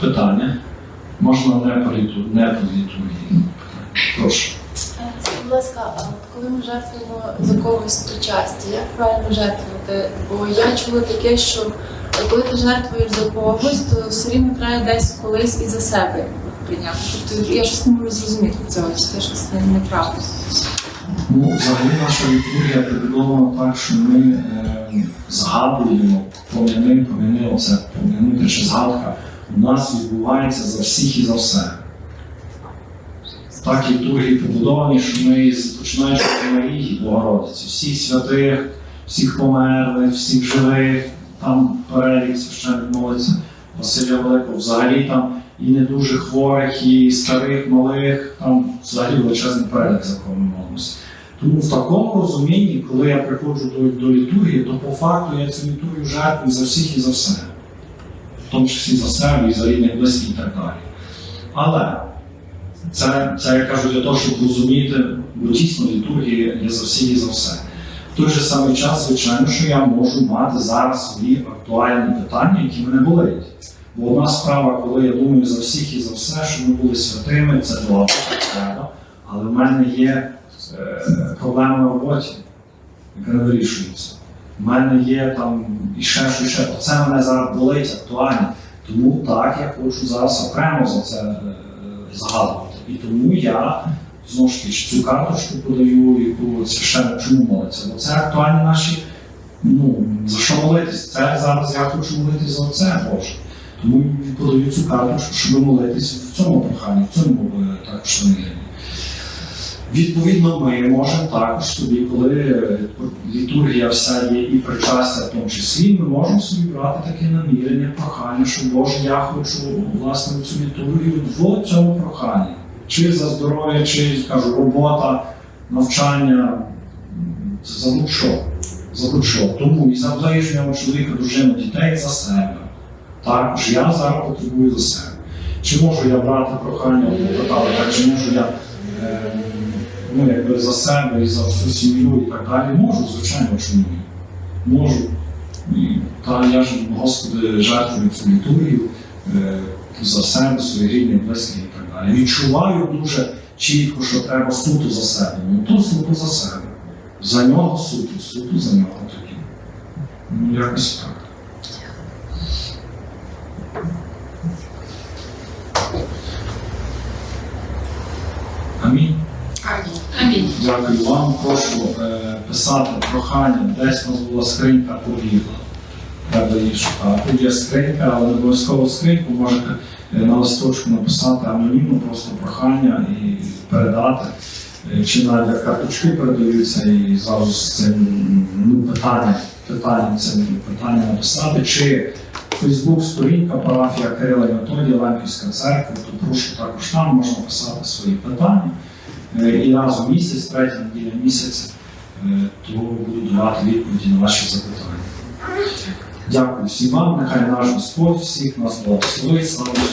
Питання. Можна не по літу, не по літургії. Прошу. Будь ласка, а коли ми жертвуємо за когось причастя, як правильно жертвувати? Бо я чула таке, що коли ти жертвуєш за когось, то все рівно треба десь колись і за себе прийняти. Тобто я щось не можу зрозуміти цього, чи це щось не- неправильно. Ну, взагалі наша літургія побудована так, що ми е, згадуємо, пом'яни, пом'яни, оце пом'янути чи згадка у нас відбувається за всіх і за все. Так літургії побудовані, що ми починаючи від Марії Богородиці, всіх святих, всіх померлих, всіх живих, там перелік священник молиться Василя Великого, взагалі там і не дуже хворих, і старих, малих, там взагалі величезний перелік, за кого молимося. Тому в такому розумінні, коли я приходжу до, до літургії, то по факту я цю літургію жертвую за всіх і за все. В тому числі за себе і за рідних близьких і так далі. Але це, це я кажу для того, щоб розуміти, бо дійсно літургія є за всіх і за все. В той же самий час, звичайно, що я можу мати зараз свої актуальні питання, які мене болять. Бо одна справа, коли я думаю за всіх і за все, що ми були святими, це добре, треба. Але в мене є е, проблема на роботі, яка не вирішується. У мене є там і ще що, ще. Оце мене зараз болить актуально. Тому так я хочу зараз окремо за це е, згадувати. І тому я знову ж таки цю карточку подаю, яку священно чому молиться. Бо це актуальні наші. Ну, за що молитись? Це зараз я хочу молитись за це Боже. Тому подаю цю карточку, щоб молитись в цьому проханні, в цьому е, також наміренні. Відповідно, ми можемо також собі, коли е, літургія вся є і причастя в тому числі, ми можемо собі брати таке намірення, прохання, що Боже, я хочу власне цю літургію в цьому проханні. Чи за здоров'я, чи кажу, робота, навчання, м, за будь-що. За будь-що. Тому і за ближнього чоловіка, дружину, дітей за себе. Також я зараз потребую за себе. Чи можу я брати прохання, так, чи можу я е, ну, якби за себе і за всю сім'ю і так далі? Можу, звичайно, чому ні. Можу. Та я ж, Господи, жертвую цю літургію е, за себе, своїх рідних, близьких і так далі. Відчуваю дуже чітко, що треба суто за себе. Ну то суто за себе. За нього суто, суто за нього тоді. Ну, якось так. Амінь. Амінь. Дякую вам. Прошу е, писати прохання. Десь у нас була скринька побігла. Треба її шукати. Є скринька, але обов'язково скриньку можете е, на листочку написати анонімно просто прохання і передати. Е, Чи навіть карточки передаються і зразу з цим ну, питання, питання, цим питання написати. Чи Фейсбук сторінка парафія Кирила і Методія Лемківська церква, то прошу також там можна писати свої питання. Е, І раз у місяць, третя неділя місяця, е, то буду давати відповіді на ваші запитання. Дякую всім вам, нехай наш Господь всіх нас благословить. Слава Богу.